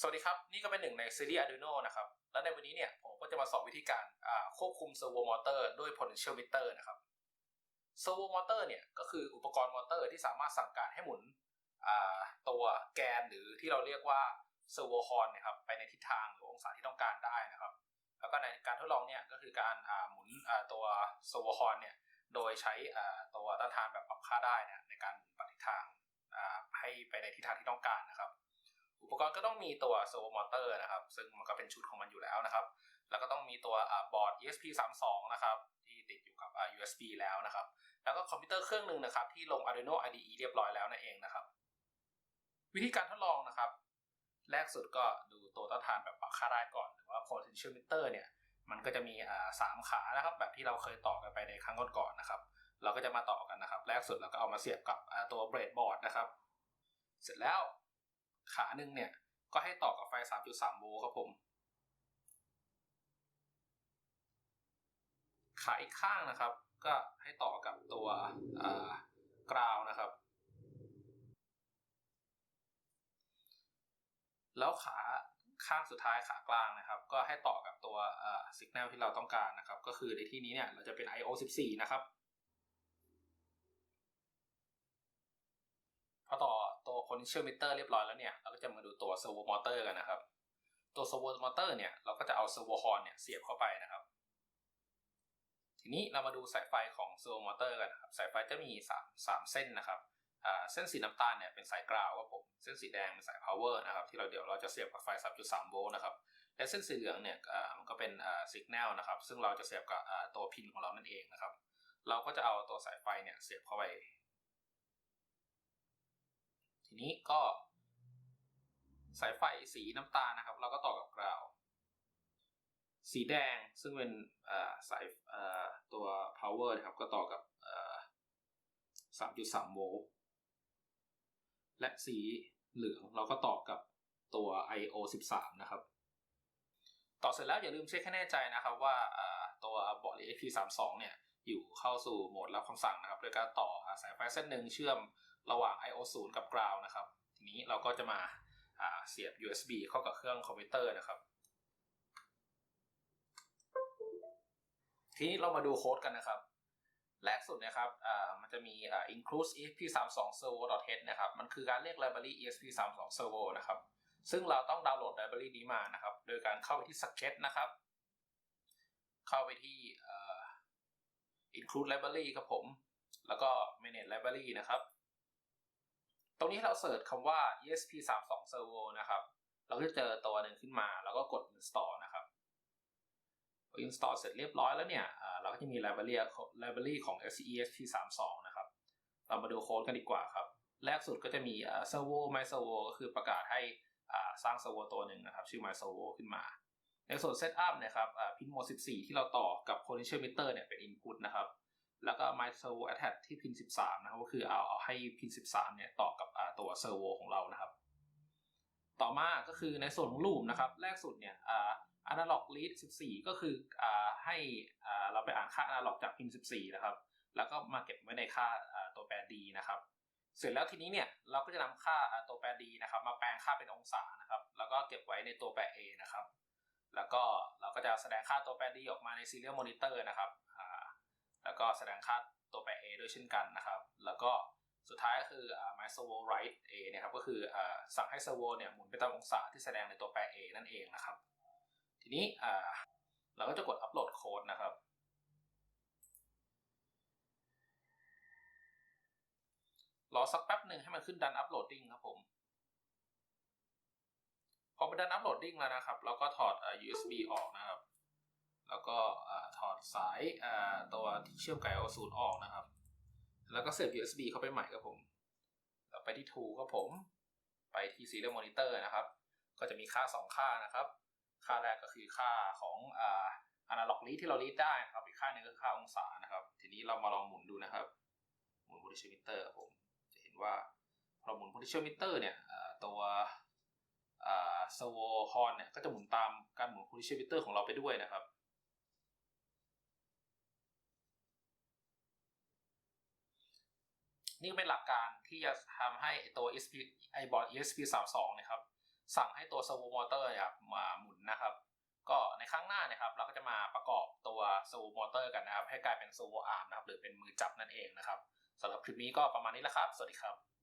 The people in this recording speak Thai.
สวัสดีครับ นี่ก็เป็นหนึ่งในซีรีส์ Arduino นะครับ และในวันนี้เนี่ยผมก็จะมาสอนวิธีการควบคุม servo motor ด้วย potential meter นะครับ servo motor เนี่ยก็คืออุปกรณ์มอเตอร์ที่สามารถสั่งการให้หมุนตัวแกนหรือที่เราเรียกว่า servo horn นะครับไปในทิศทางหรือองศาที่ต้องการได้นะครับ แล้วก็ในการทดลองเนี่ยก็คือการหมุนตัว servo horn เนี่ยโดยใช้ตัวต้านทานแบบปรับค่าได้นะในการหมุนไปทิศทางให้ไปในทิศทางที่ต้องการนะ อุปกรณ์ก็ต้องมีตัว servo motor นะครับ ซึ่งมันก็เป็นชุดของมันอยู่แล้วนะครับ แล้วก็ต้องมีตัวบอร์ด ESP32 นะครับที่ติดอยู่กับ USB แล้วนะครับ แล้วก็คอมพิวเตอร์เครื่องหนึ่งนะครับที่ลง Arduino IDE เรียบร้อยแล้วนั่นเองนะครับ วิธีการทดลองนะครับ แรกสุดก็ดูตัวต้านทานแบบปรับค่าได้ก่อน หรือว่า potential meter เนี่ย มันก็จะมีสามขานะครับ แบบที่เราเคยต่อกันไปในครั้งก่อนๆนะครับ เราก็จะมาต่อกันนะครับ แรกสุดเราก็เอามาเสียบกับตัว breadboard นะครับ เสร็จแล้ว ขาหนึ่งเนี่ย ก็ให้ต่อกับไฟ 3.3 โวลต์ครับผม ขาอีกข้างนะครับ ก็ให้ต่อกับตัวกราวนะครับ แล้วขาข้างสุดท้ายขากลางนะครับ ก็ให้ต่อกับตัวสัญญาณที่เราต้องการนะครับ ก็คือในที่นี้เนี่ยเราจะเป็น I/O 14 นะครับ potential meter เรียบร้อยแล้วเนี่ย เราก็จะมาดูตัว servo motor กันนะครับ ตัว servo motor เนี่ย เราก็จะเอา servo horn เนี่ยเสียบเข้าไปนะครับ ทีนี้เรามาดูสายไฟของ servo motor กันนะครับ สายไฟจะมี3 3เส้นนะครับเส้นสีน้ำตาลเนี่ยเป็นสายกราวครับผม เส้นสีแดงเป็นสาย power นะครับที่เราเดี๋ยวเราจะเสียบกับไฟ 3.3 โวลต์นะครับ และเส้นสีเหลืองเนี่ยมันก็เป็น signal นะครับ ซึ่งเราจะเสียบกับตัวพินของเรานั่นเองนะครับ เราก็จะเอาตัวสายไฟเนี่ยเสียบเข้าไป ทีนี้ก็ สายไฟสีน้ำตาลนะครับ เราก็ต่อกับกราว สีแดงซึ่งเป็นสายตัว power นะครับก็ต่อกับ3.3โวลต์และสีเหลืองเราก็ต่อกับตัว I/O 13 นะครับ ต่อเสร็จแล้วอย่าลืมเช็คให้แน่ใจนะครับว่าตัวบอร์ด ep 3 2เนี่ยอยู่เข้าสู่โหมดรับคำสั่งนะครับโดยการต่อสายไฟเส้นหนึ่งเชื่อม ระหว่าง I/O 0 กับ ground นะครับ ทีนี้เราก็จะมาเสียบ USB เข้ากับเครื่องคอมพิวเตอร์นะครับ ทีนี้เรามาดูโค้ดกันนะครับ แรกสุดนะครับมันจะมี include esp32 servo.h นะครับ มันคือการเรียก library esp32 servo นะครับ ซึ่งเราต้องดาวน์โหลด library นี้มานะครับ โดยการเข้าไปที่ sketch นะครับ เข้าไปที่ include library ครับผม แล้วก็ manage library นะครับ ตรงนี้เราเสิร์ชคำว่า esp32 servo นะครับ เราก็จะเจอตัวหนึ่งขึ้นมา แล้วก็กด install นะครับพอ install เสร็จเรียบร้อยแล้วเนี่ยเราก็จะมี library library ของ esp32 นะครับ เรามาดูโค้ดกันดีกว่าครับ แรกสุดก็จะมี servo my servo ก็คือประกาศให้สร้าง servo ตัวหนึ่งนะครับ ชื่อ my servo ขึ้นมา ในส่วน setup นะครับพินโหมด14 ที่เราต่อกับ potential meter เนี่ยเป็น input นะครับ แล้วก็ my servo attach ที่พิน13 นะครับ ก็คือเอาเอาให้พิน13 เนี่ยต่อกับ ตัว servo ของเรานะครับ ต่อมาก็คือในส่วนของลูปนะครับ แรกสุดเนี่ย analog read 14 ก็คือให้เราไปอ่านค่า analog จากพิน14 นะครับ แล้วก็มาเก็บไว้ในค่าตัวแปร d นะครับ เสร็จแล้วทีนี้เนี่ยเราก็จะนำค่าตัวแปร d นะครับ มาแปลงค่าเป็นองศานะครับ แล้วก็เก็บไว้ในตัวแปร a นะครับ แล้วก็เราก็จะแสดงค่าตัวแปร d ออกมาใน serial monitor นะครับแล้วก็แสดงค่าตัวแปร a ด้วยเช่นกันนะครับ แล้วก็ ท้ายก็คือ my servo write a นะครับก็คือสั่งให้ servo เนี่ยหมุนไปตามองศาที่แสดงในตัวแปร a นั่นเองนะครับ ทีนี้เราก็จะกดอัปโหลดโค้ดนะครับรอสักแป๊บหนึ่งให้มันขึ้นดันอัปโหลดดิ้งครับผม พอมันดันอัปโหลดดิ้งแล้วนะครับ เราก็ถอด USB ออกนะครับ แล้วก็ถอดสายตัวที่เชื่อมกับ I/O 0ออกนะครับ แล้วก็เสียบ USB เข้าไปใหม่ครับผมเราไปที่ Tool ครับผม ไปที่ Serial Monitor นะครับ ก็จะมีค่า 2 ค่านะครับ ค่าแรกก็คือค่าของอ่า analog read ที่เรา read ได้นะครับ อีกค่าหนึ่งก็คือค่าองศานะครับ ทีนี้เรามาลองหมุนดูนะครับ หมุน potential meter ครับผม จะเห็นว่าพอหมุน potential meter เนี่ยตัวอ่า servo horn เนี่ยก็จะหมุนตามการหมุน potential meter ของเราไปด้วยนะครับ นี่ก็เป็นหลักการที่จะทำให้ตัว ESP ไอบอร์ด ESP 32นะครับ สั่งให้ตัว servo motor เนี่ยมาหมุนนะครับ ก็ในครั้งหน้านะครับ เราก็จะมาประกอบตัว servo motor กันนะครับ ให้กลายเป็น servo arm นะครับ หรือเป็นมือจับนั่นเองนะครับสำหรับคลิปนี้ก็ประมาณนี้แหละครับ สวัสดีครับ